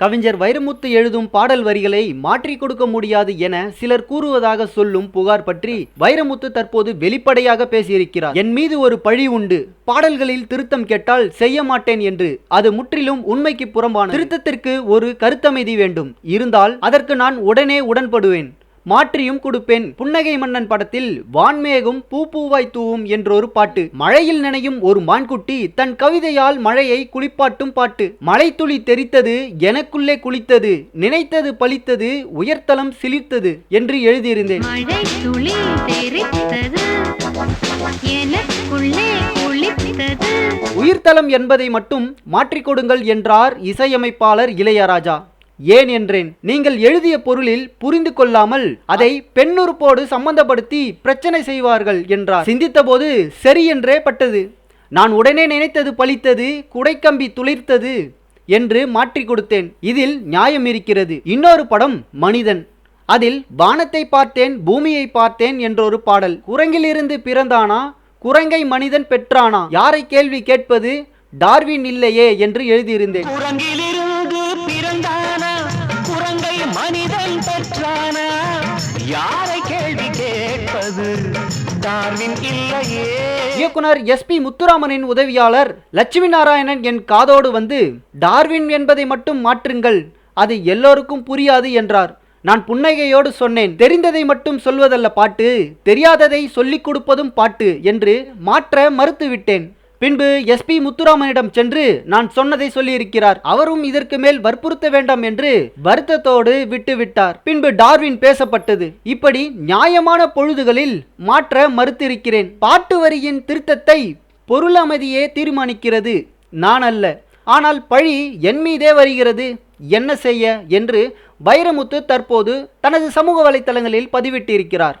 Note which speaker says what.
Speaker 1: கவிஞர் வைரமுத்து எழுதும் பாடல் வரிகளை மாற்றிக் கொடுக்க முடியாது என சிலர் கூறுவதாக சொல்லும் புகார் பற்றி வைரமுத்து தற்போது வெளிப்படையாக பேசியிருக்கிறார். என் மீது ஒரு பழி உண்டு. பாடல்களில் திருத்தம் கேட்டால் செய்ய மாட்டேன் என்று. அது முற்றிலும் உண்மைக்கு புறம்பான திருத்தத்திற்கு ஒரு கருத்தமைதி வேண்டும். இருந்தால் அதற்கு நான் உடனே உடன்படுவேன். மாற்றியும் கொடுப்பேன். புன்னகை மன்னன் படத்தில் வான்மேகம் பூ பூவாய் தூவும் என்றொரு பாட்டு. மழையில் நனையும் ஒரு மான்குட்டி தன் கவிதையால் மழையை குளிப்பாட்டும் பாட்டு. மழை துளி தெரித்தது எனக்குள்ளே குளித்தது நினைத்தது பலித்தது உயர்தலம் சிலிர்த்தது என்று எழுதியிருந்தேன். உயிர்த்தலம் என்பதை மட்டும் மாற்றிக் கொடுங்கள் என்றார் இசையமைப்பாளர் இளையராஜா. ஏன் என்றேன்? நீங்கள் எழுதிய பொருளில் புரிந்து கொள்ளாமல் அதை பெண்ணுறுப்போடு சம்பந்தப்படுத்தி பிரச்சனை செய்வார்கள் என்றார். சிந்தித்தபோது சரி என்றே பட்டது. நான் உடனே நினைத்தது பலித்தது குடைக்கம்பி துளிர்த்தது என்று மாற்றிக் கொடுத்தேன். இதில் நியாயம் இருக்கிறது. இன்னொரு படம் மனிதன். அதில் வானத்தை பார்த்தேன் பூமியை பார்த்தேன் என்றொரு பாடல். குரங்கிலிருந்து பிறந்தானா? குரங்கை மனிதன் பெற்றானா? யாரை கேள்வி கேட்பது? டார்வின் இல்லையே என்று எழுதியிருந்தேன்.
Speaker 2: யாரை கேள்வி கேட்பது? டார்வின் இல்லையே.
Speaker 1: இயக்குனர் எஸ்பி முத்துராமனின் உதவியாளர் லட்சுமி நாராயணன் என் காதோடு வந்து டார்வின் என்பதை மட்டும் மாற்றுங்கள். அது எல்லோருக்கும் புரியாது என்றார். நான் புன்னகையோடு சொன்னேன் தெரிந்ததை மட்டும் சொல்வதல்ல பாட்டு தெரியாததை சொல்லிக் கொடுப்பதும் பாட்டு என்று மாற்ற மறுத்துவிட்டேன். பின்பு எஸ்பி முத்துராமனிடம் சென்று நான் சொன்னதை சொல்லியிருக்கிறார். அவரும் இதற்கு மேல் வற்புறுத்த வேண்டாம் என்று வருத்தத்தோடு விட்டுவிட்டார். பின்பு டார்வின் பேசப்பட்டது. இப்படி நியாயமான பொழுதுகளில் மாற்ற மறுத்திருக்கிறேன். பாட்டு வரியின் திருத்தத்தை பொருள் அமைதியே தீர்மானிக்கிறது. நான் அல்ல. ஆனால் பழி என் மீதே வருகிறது. என்ன செய்ய? என்று வைரமுத்து தற்போது தனது சமூக வலைத்தளங்களில் பதிவிட்டிருக்கிறார்.